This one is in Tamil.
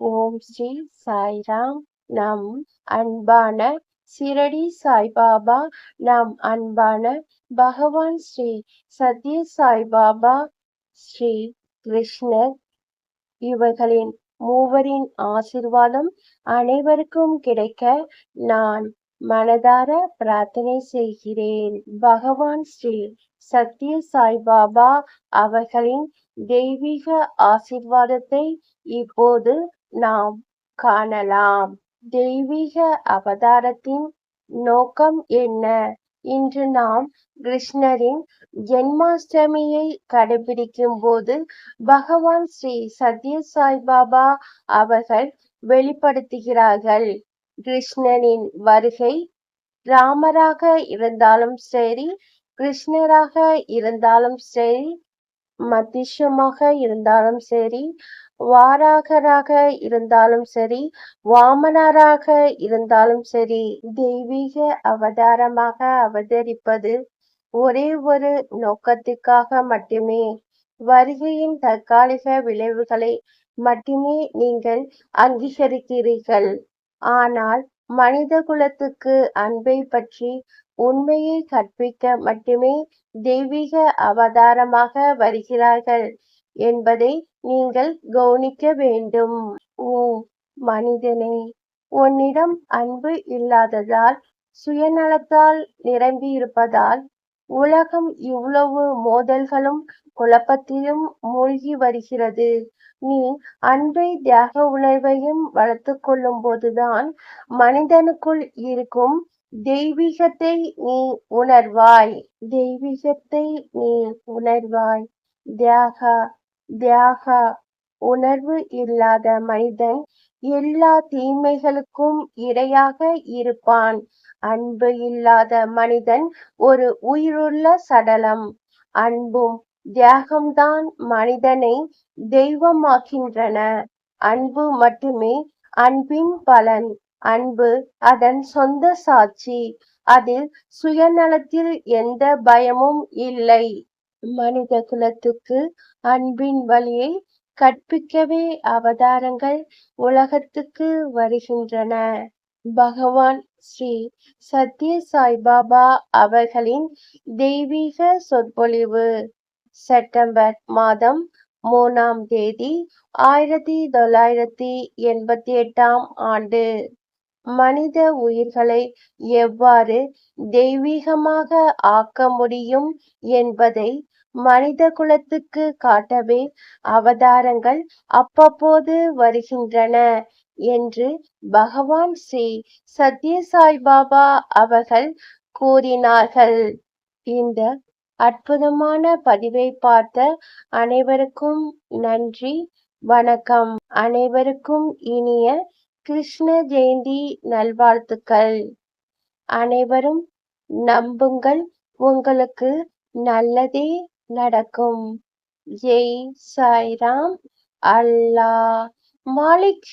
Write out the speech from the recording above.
ஓம் ஸ்ரீ சாய்ராம் நம் அன்பான சிரடி சாய்பாபா நம் அன்பான பகவான் ஸ்ரீ சத்ய சாய்பாபா ஸ்ரீ கிருஷ்ணர். இவர்களின் மூவரின் ஆசிர்வாதம் அனைவருக்கும் கிடைக்க நான் மனதார பிரார்த்தனை செய்கிறேன். பகவான் ஸ்ரீ சத்ய சாய்பாபா அவர்களின் தெய்வீக ஆசிர்வாதத்தை இப்போது நாம் காணலாம். தெய்வீக அவதாரத்தின் நோக்கம் என்ன? இன்று நாம் கிருஷ்ணரின் ஜென்மாஷ்டமியை கடைபிடிக்கும் போது பகவான் ஸ்ரீ சத்ய சாய்பாபா அவர்கள் வெளிப்படுத்துகிறார்கள். கிருஷ்ணனின் வருகை ராமராக இருந்தாலும் சரி கிருஷ்ணராக இருந்தாலும் சரி மத்திஷமாக இருந்தாலும் சரி வாராகராக இருந்தாலும் சரி வாமனராக இருந்தாலும் சரி தெய்வீக அவதாரமாக அவதரிப்பது ஒரே ஒரு நோக்கத்துக்காக மட்டுமே. வருகையின் தற்காலிக விளைவுகளை மட்டுமே நீங்கள் அங்கீகரிக்கிறீர்கள். ஆனால் மனித குலத்துக்கு அன்பை பற்றி உண்மையை கற்பிக்க மட்டுமே தெய்வீக அவதாரமாக வருகிறார்கள் என்பதை நீங்கள் கவனிக்க வேண்டும். ஓ மனிதனே உன்னிடம் அன்பு இல்லாததால் சுயநலத்தால் நிரம்பியிருப்பதால் உலகம் இவ்வளவு மோதல்களும் குழப்பத்திலும் மூழ்கி வருகிறது. நீ அன்பை தியாக உணர்வையும் வளர்த்து கொள்ளும் போதுதான் மனிதனுக்குள் இருக்கும் தெய்வீகத்தை நீ உணர்வாய். தெய்வீகத்தை நீ உணர்வாய். தியாக தியாக உணர்வு இல்லாத மனிதன் எல்லா தீமைகளுக்கும் இரையாக இருப்பான். அன்பு இல்லாத மனிதன் ஒரு உயிருள்ள சடலம். அன்பும் தியாகம்தான் மனிதனை தெய்வமாக்கின்றன. அன்பு மட்டுமே அன்பின் பலன். அன்பு அதன் சொந்த சாட்சி. அதில் சுயநலத்தில் எந்த பயமும் இல்லை. மனித குலத்துக்கு அன்பின் வழியை கற்பிக்கவே அவதாரங்கள் உலகத்துக்கு வருகின்றன. பகவான் ஸ்ரீ சத்ய சாய்பாபா அவர்களின் தெய்வீக சொற்பொழிவு. செப்டம்பர் மாதம் மூணாம் தேதி ஆயிரத்தி தொள்ளாயிரத்தி எண்பத்தி எட்டாம் ஆண்டு. மனித உயிர்களை எவ்வாறு தெய்வீகமாக ஆக்க முடியும் என்பதை மனித குலத்துக்கு காட்டவே அவதாரங்கள் அவ்வப்போது வருகின்றன என்று பகவான் ஸ்ரீ சத்ய சாய்பாபா அவர்கள் கூறினார்கள். இந்த அற்புதமான பதிவை பார்த்த அனைவருக்கும் நன்றி வணக்கம். அனைவருக்கும் இனிய கிருஷ்ண ஜெயந்தி நல்வாழ்த்துக்கள். அனைவரும் நம்புங்கள். உங்களுக்கு நல்லதே நடக்கும். ஜெய் சாய்ராம். அல்லாஹ். மாலிக்